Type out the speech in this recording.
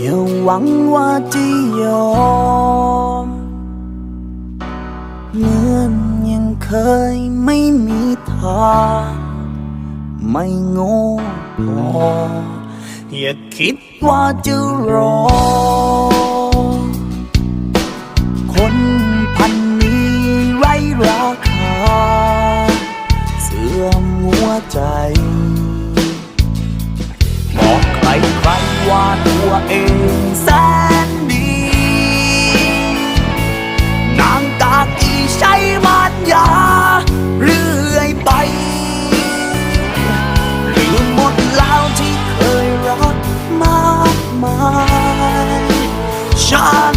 อย่าหวังว่าจะยอม เหมือนยังเคยไม่มีทาง ไม่โง่พอ อย่าคิดว่าจะรอ คนพันนี้ไรราคา เสื่อมหัวใจ ว่าตัวเองแสนดีนางตาอีใช้มารยาเรื่อยไปลืมหมดแล้วที่เคยรักมากมายฉัน